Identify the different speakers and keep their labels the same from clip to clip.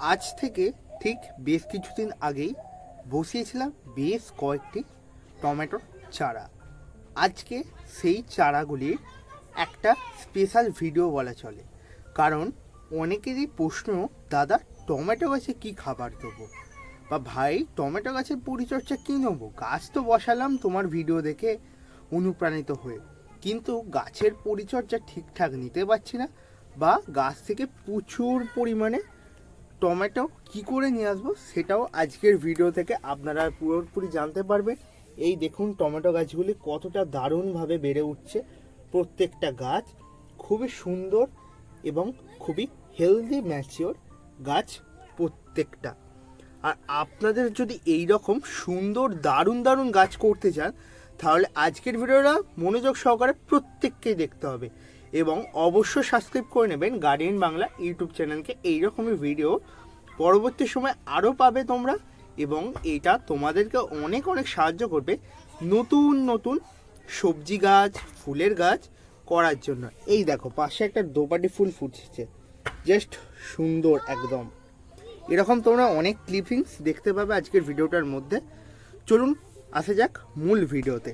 Speaker 1: আজ থেকে ঠিক বেশ কিছুদিন আগেই বসিয়েছিলাম বেশ কয়েকটি টমেটোর চারা। আজকে সেই চারাগুলির একটা স্পেশাল ভিডিও বলা চলে। কারণ অনেকেরই প্রশ্ন, দাদা, টমেটো গাছে কী খাবার দেবো? বা, ভাই, টমেটো গাছের পরিচর্যা কী নেব? গাছ তো বসালাম তোমার ভিডিও দেখে অনুপ্রাণিত হয়ে। কিন্তু গাছের পরিচর্যা ঠিকঠাক নিতে পারছি না বা গাছ থেকে প্রচুর পরিমাণে টমেটো কি করে নিয়ে আসব সেটাও আজকের ভিডিও থেকে আপনারা পুরোপুরি জানতে পারবেন। এই দেখুন টমেটো গাছগুলি কতটা দারুণভাবে বেড়ে উঠছে প্রত্যেকটা গাছ। খুবই সুন্দর এবং খুবই হেলদি ম্যাচিওর গাছ প্রত্যেকটা। আর আপনাদের যদি এই রকম সুন্দর, দারুণ দারুণ গাছ করতে চান, তাহলে আজকের ভিডিওটা মনোযোগ সহকারে প্রত্যেককেই দেখতে হবে। এবং অবশ্যই সাবস্ক্রাইব করে নেবেন গার্ডিয়ান বাংলা ইউটিউব চ্যানেলকে এইরকমই ভিডিও পরবর্তী সময় আরও পাবে তোমরা এবং এটা তোমাদেরকে অনেক অনেক সাহায্য করবে নতুন নতুন সবজি গাছ, ফুলের গাছ করার জন্য। এই দেখো, পাশে একটা দোপাটি ফুল ফুটছে জাস্ট সুন্দর একদম। এরকম তোমরা অনেক ক্লিপিংস দেখতে পাবে আজকের ভিডিওটার মধ্যে। চলুন, আসা যাক মূল ভিডিওতে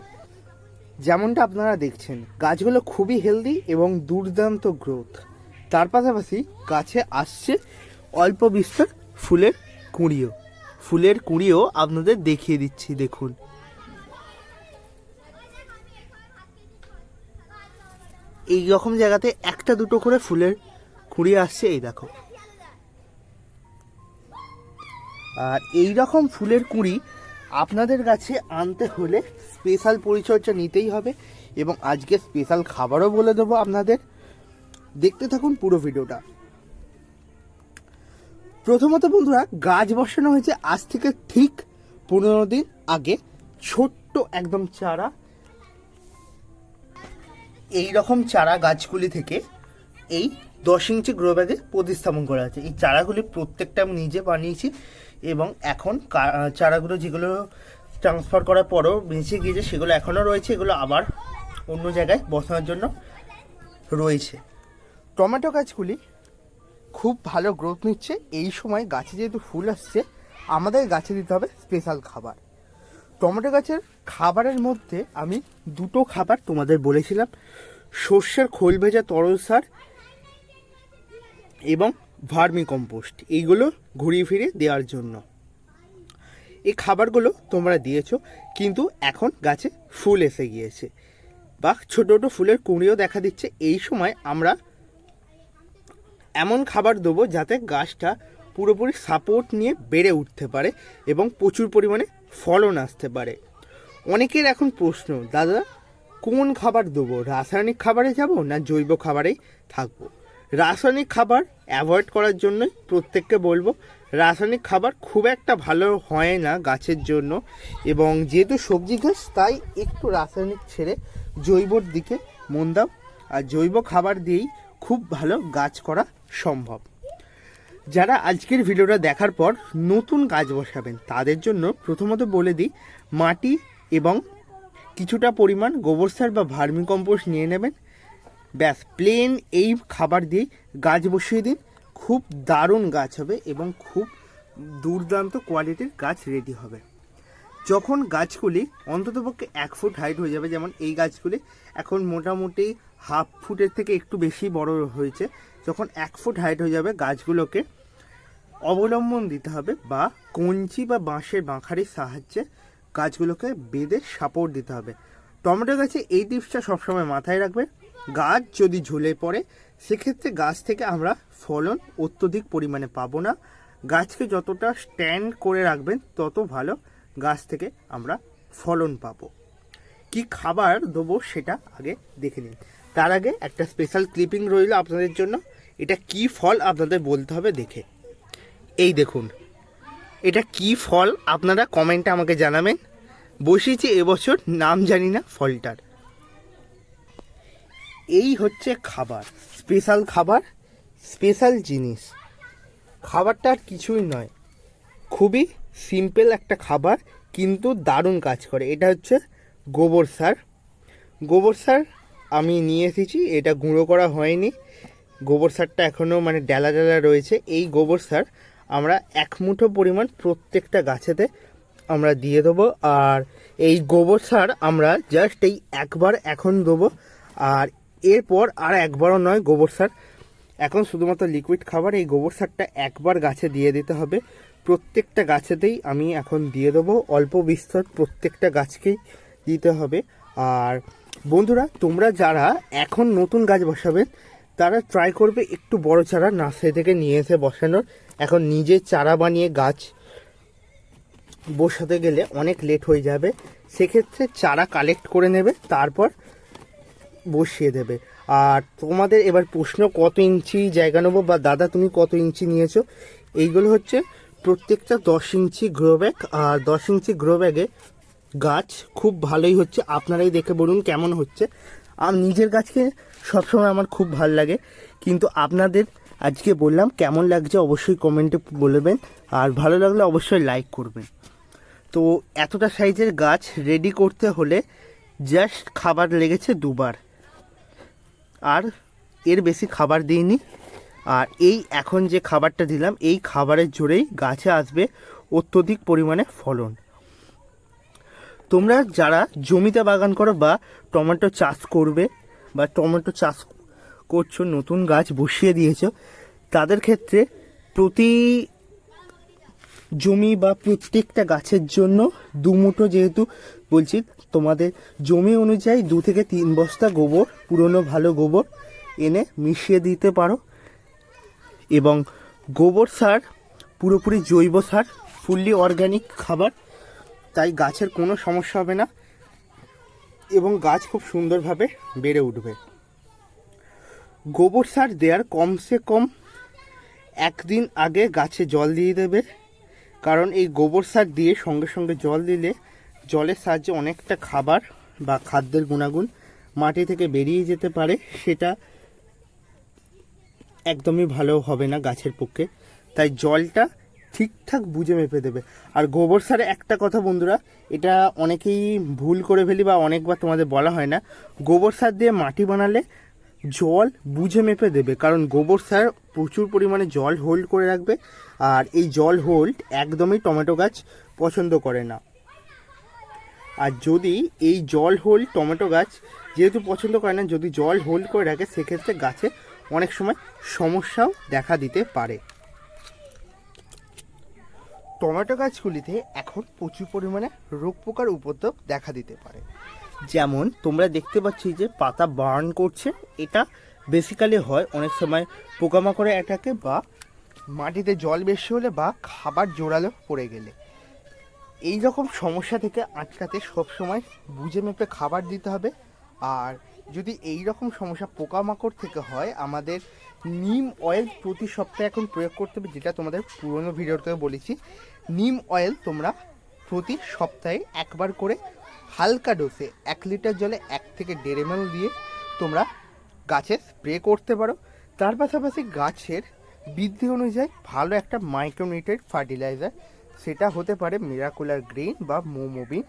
Speaker 1: যেমনটা আপনারা দেখছেন, গাছগুলো খুবই হেলদি এবং দুর্দান্ত গ্রোথ তার পাশাপাশি গাছে আসছে অল্প বিস্তর ফুলের কুঁড়িও। ফুলের কুঁড়িও আপনাদের দেখিয়ে দিচ্ছি, দেখুন। এই রকম জায়গাতে একটা দুটো করে ফুলের কুঁড়ি আসছে, এই দেখো। আর এই রকম ফুলের কুঁড়ি আপনাদের কাছে আনতে হলে স্পেশাল পরিচর্যা নিতেই হবে এবং আজকে স্পেশাল খাবারও বলে দেবো আপনাদের। দেখতে থাকুন পুরো ভিডিওটা। প্রথমত বন্ধুরা, গাছ বসানো হয়েছে আজ থেকে ঠিক পনেরো দিন আগে। ছোট্ট একদম চারা। এই রকম চারা গাছগুলি থেকে এই দশ ইঞ্চি গ্রো ব্যাগে প্রতিস্থাপন করা আছে। এই চারাগুলি প্রত্যেকটা আমি নিজে বানিয়েছি এবং এখন চারাগুলো যেগুলো ট্রান্সফার করার পরও বেঁচে গিয়েছে, সেগুলো এখনও রয়েছে, এগুলো আবার অন্য জায়গায় বসানোর জন্য রয়েছে। টমেটো গাছগুলি খুব ভালো গ্রোথ নিচ্ছে। এই সময় গাছে যেহেতু ফুল আসছে, আমাদের গাছে দিতে হবে স্পেশাল খাবার। টমেটো গাছের খাবারের মধ্যে আমি দুটো খাবার তোমাদের বলেছিলাম। সর্ষের খোল ভেজা তরল সার এবং ভার্মি কম্পোস্ট এইগুলো ঘুরিয়ে ফিরে দেওয়ার জন্য। এই খাবারগুলো তোমরা দিয়েছ, কিন্তু এখন গাছে ফুল এসে গিয়েছে। বা ছোটো ছোটো ফুলের কুঁড়িও দেখা দিচ্ছে। এই সময় আমরা এমন খাবার দেবো যাতে গাছটা পুরোপুরি সাপোর্ট নিয়ে বেড়ে উঠতে পারে এবং প্রচুর পরিমাণে ফলন আসতে পারে। অনেকের এখন প্রশ্ন, দাদা, কোন খাবার দেবো? রাসায়নিক খাবারে যাব না জৈব খাবারেই থাকব? রাসায়নিক খাবার অ্যাভয়েড করার জন্যই প্রত্যেককে বলব, রাসায়নিক খাবার খুব একটা ভালো হয় না গাছের জন্য এবং যেহেতু সবজি গাছ তাই একটু রাসায়নিক ছেড়ে জৈবর দিকে মন দাও। আর জৈব খাবার দিয়েই খুব ভালো গাছ করা সম্ভব। যারা আজকের ভিডিওটা দেখার পর নতুন গাছ বসাবেন, তাদের জন্য প্রথমত বলে দিই, মাটি এবং কিছুটা পরিমাণ গোবর সার বা ভার্মি কম্পোস্ট নিয়ে নেবেন। ব্যাস প্লেন এই খাবার দিয়ে গাছ বসিয়ে দিন। খুব দারুণ গাছ হবে এবং খুব দুর্দান্ত কোয়ালিটির গাছ রেডি হবে। যখন গাছগুলি অন্ততপক্ষে এক ফুট হাইট হয়ে যাবে, যেমন এই গাছগুলি এখন মোটামুটি হাফ ফুটের থেকে একটু বেশি বড় হয়েছে, যখন এক ফুট হাইট হয়ে যাবে গাছগুলোকে অবলম্বন দিতে হবে বা কঞ্চি বা বাঁশের বাঁখারির সাহায্যে গাছগুলোকে বেঁধে সাপোর্ট দিতে হবে। টমেটো গাছে এই টিপসটা সবসময় মাথায় রাখবে গাছ যদি ঝুলে পড়ে, সেক্ষেত্রে গাছ থেকে আমরা ফলন অত্যধিক পরিমাণে পাবো না। গাছকে যতটা স্ট্যান্ড করে রাখবেন, তত ভালো গাছ থেকে আমরা ফলন পাবো। কি খাবার দেবো সেটা আগে দেখে নিন। তার আগে একটা স্পেশাল ক্লিপিং রইল আপনাদের জন্য। এটা কি ফল আপনাদের বলতে হবে দেখে। এই দেখুন, এটা কি ফল আপনারা কমেন্টে আমাকে জানাবেন। বসিয়েছি এবছর, নাম জানি না ফলটার। এই হচ্ছে খাবার। স্পেশাল খাবার, স্পেশাল জিনিস। খাবারটা আর কিছুই নয়। খুবই সিম্পল একটা খাবার, কিন্তু দারুণ কাজ করে। এটা হচ্ছে গোবর সার। গোবর সার আমি নিয়ে এসেছি, এটা গুঁড়ো করা হয়নি। গোবর সারটা এখনও মানে ডেলা ডেলা রয়েছে। এই গোবর সার আমরা এক মুঠো পরিমাণ প্রত্যেকটা গাছেতে আমরা দিয়ে দেবো। আর এই গোবর সার আমরা জাস্ট এই একবার এখন দেবো। আর এরপর আর একবারও নয় গোবর সার। এখন শুধুমাত্র লিকুইড খাবার, এই গোবর সারটা একবার গাছে দিয়ে দিতে হবে। প্রত্যেকটা গাছেতেই আমি এখন দিয়ে দেবো, অল্প বিস্তর প্রত্যেকটা গাছকেই দিতে হবে। আর বন্ধুরা, তোমরা যারা এখন নতুন গাছ বসাবেন তারা ট্রাই করবে একটু বড় চারা নার্সারি থেকে নিয়ে এসে বসানোর। এখন নিজে চারা বানিয়ে গাছ বসাতে গেলে অনেক লেট হয়ে যাবে। সেক্ষেত্রে চারা কালেক্ট করে নেবে, তারপর বসিয়ে দেবে। আর তোমাদের এবার প্রশ্ন, কত ইঞ্চি জায়গা নেব বা দাদা তুমি কত ইঞ্চি নিয়েছো? এইগুলো হচ্ছে প্রত্যেকটা দশ ইঞ্চি গ্রো ব্যাগ আর দশ ইঞ্চি গ্রো ব্যাগে গাছ খুব ভালোই হচ্ছে। আপনারাই দেখে বলুন কেমন হচ্ছে। আমি নিজের গাছকে সবসময় আমার খুব ভালো লাগে। কিন্তু আপনাদের আজকে বললাম কেমন লাগছে অবশ্যই কমেন্টে বলবেন। আর ভালো লাগলে অবশ্যই লাইক করবেন। তো এতটা সাইজের গাছ রেডি করতে হলে জাস্ট খাবার লেগেছে দুবার। আর এর বেশি খাবার দিইনি। আর এই এখন যে খাবারটা দিলাম, এই খাবারের জোরেই গাছে আসবে অত্যধিক পরিমাণে ফলন। তোমরা যারা জমিতে বাগান করো বা টমেটো চাষ করবে বা টমেটো চাষ করছ, নতুন গাছ বসিয়ে দিয়েছ, তাদের ক্ষেত্রে প্রতি জমি বা প্রত্যেকটা গাছের জন্য দুমুঠো যেহেতু বলছি তোমাদের জমি অনুযায়ী দু থেকে তিন বস্তা গোবর, পুরনো ভালো গোবর এনে মিশিয়ে দিতে পারো। এবং গোবর সার, পুরোপুরি জৈব সার, ফুললি অর্গানিক খাবার, তাই গাছের কোনো সমস্যা হবে না এবং গাছ খুব সুন্দরভাবে বেড়ে উঠবে। গোবর সার দেওয়ার কমসে কম একদিন আগে গাছে জল দিয়ে দেবে, কারণ এই গোবর সার দিয়ে সঙ্গে সঙ্গে জল দিলে জলের সাহায্যে অনেকটা খাবার বা খাদ্যের গুণাগুণ মাটি থেকে বেরিয়ে যেতে পারে, সেটা একদমই ভালো হবে না গাছের পক্ষে। তাই জলটা ঠিকঠাক বুঝে মেপে দেবে। আর গোবর সারে একটা কথা বন্ধুরা, এটা অনেকেই ভুল করে ফেলি বা অনেকবার তোমাদের বলা হয় না। গোবর সার দিয়ে মাটি বানালে জল বুঝে মেপে দেবে, কারণ গোবর সার প্রচুর পরিমাণে জল হোল্ড করে রাখবে, আর এই জল হোল্ড একদমই টমেটো গাছ পছন্দ করে না। আর যদি এই জল হোল্ড টমেটো গাছ যেহেতু পছন্দ করে না, যদি জল হোল্ড করে রাখে, সেক্ষেত্রে গাছে অনেক সময় সমস্যাও দেখা দিতে পারে। টমেটো গাছগুলিতে এখন প্রচুর পরিমাণে রোগ পোকার উপদ্রব দেখা দিতে পারে। যেমন তোমরা দেখতে পাচ্ছি যে পাতা বার্ন করছে, এটা বেসিক্যালি হয় অনেক সময় পোকামাকড়ে অ্যাটাকে বা মাটিতে জল বেশি হলে বা খাবার জোরালো পড়ে গেলে। এই রকম সমস্যা থেকে আটকাতে সবসময় বুঝে মেপে খাবার দিতে হবে। আর যদি এই রকম সমস্যা পোকামাকড় থেকে হয়, আমাদের নিম অয়েল প্রতি সপ্তাহে এখন প্রয়োগ করতে হবে, যেটা তোমাদের পুরনো ভিডিওতে বলেছি। নিম অয়েল তোমরা প্রতি সপ্তাহে একবার করে হালকা ডোসে এক লিটার জলে এক থেকে দেড় এম দিয়ে তোমরা গাছে স্প্রে করতে পারো। তার পাশাপাশি গাছের বৃদ্ধি অনুযায়ী ভালো একটা মাইক্রোনিউট্রেট ফার্টিলাইজার সেটা হতে পারে মিরাকুলার গ্রিন বা মোমোবিন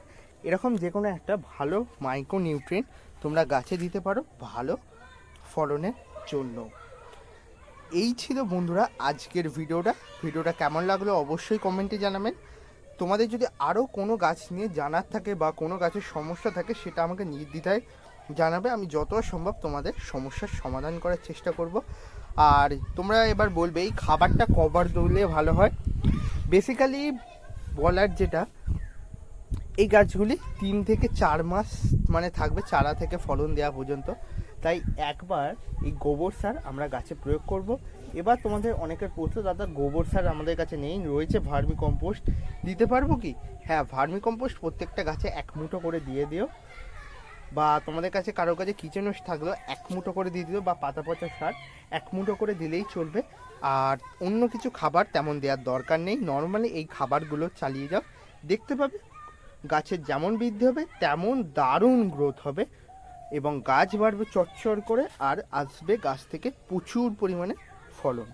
Speaker 1: এরকম যে কোনো একটা ভালো মাইক্রো নিউট্রিয়েন্ট তোমরা গাছে দিতে পারো ভালো ফলনের জন্য। এই ছিল বন্ধুরা আজকের ভিডিওটা। ভিডিওটা কেমন লাগল অবশ্যই কমেন্টে জানাবেন। তোমাদের যদি আরও কোনো গাছ নিয়ে জানার থাকে বা কোনো গাছের সমস্যা থাকে সেটা আমাকে নির্দ্বিধায় জানাবে। আমি যত সম্ভব তোমাদের সমস্যার সমাধান করার চেষ্টা করব। আর তোমরা এবার বলবে, এই খাবারটা কবার দিলে ভালো হয়? বেসিক্যালি বলার যেটা, এই গাছগুলি তিন থেকে চার মাস মানে থাকবে, চারা থেকে ফলন দেওয়া পর্যন্ত। তাই একবার এই গোবর সার আমরা গাছে প্রয়োগ করব। এবার তোমাদের অনেকের প্রশ্ন, দাদা, গোবর সার আমাদের কাছে নেই, রয়েছে ভার্মি কম্পোস্ট দিতে পারব কি? হ্যাঁ ভার্মি কম্পোস্ট প্রত্যেকটা গাছে এক মুঠো করে দিয়ে দিও। বা তোমাদের কাছে কারোর কাছে কিচেন ওয়েস্ট থাকলেও এক মুঠো করে দিয়ে দিও বা পাতা পচা সার, এক মুঠো করে দিলেই চলবে। আর অন্য কিছু খাবার তেমন দেওয়ার দরকার নেই। নর্মালি এই খাবারগুলো চালিয়ে যাও। দেখতে পাবে, গাছের যেমন বৃদ্ধি হবে, তেমন দারুণ গ্রোথ হবে এবং গাছ বাড়বে চটচড় করে আর আসবে গাছ থেকে প্রচুর পরিমাণে ফলন।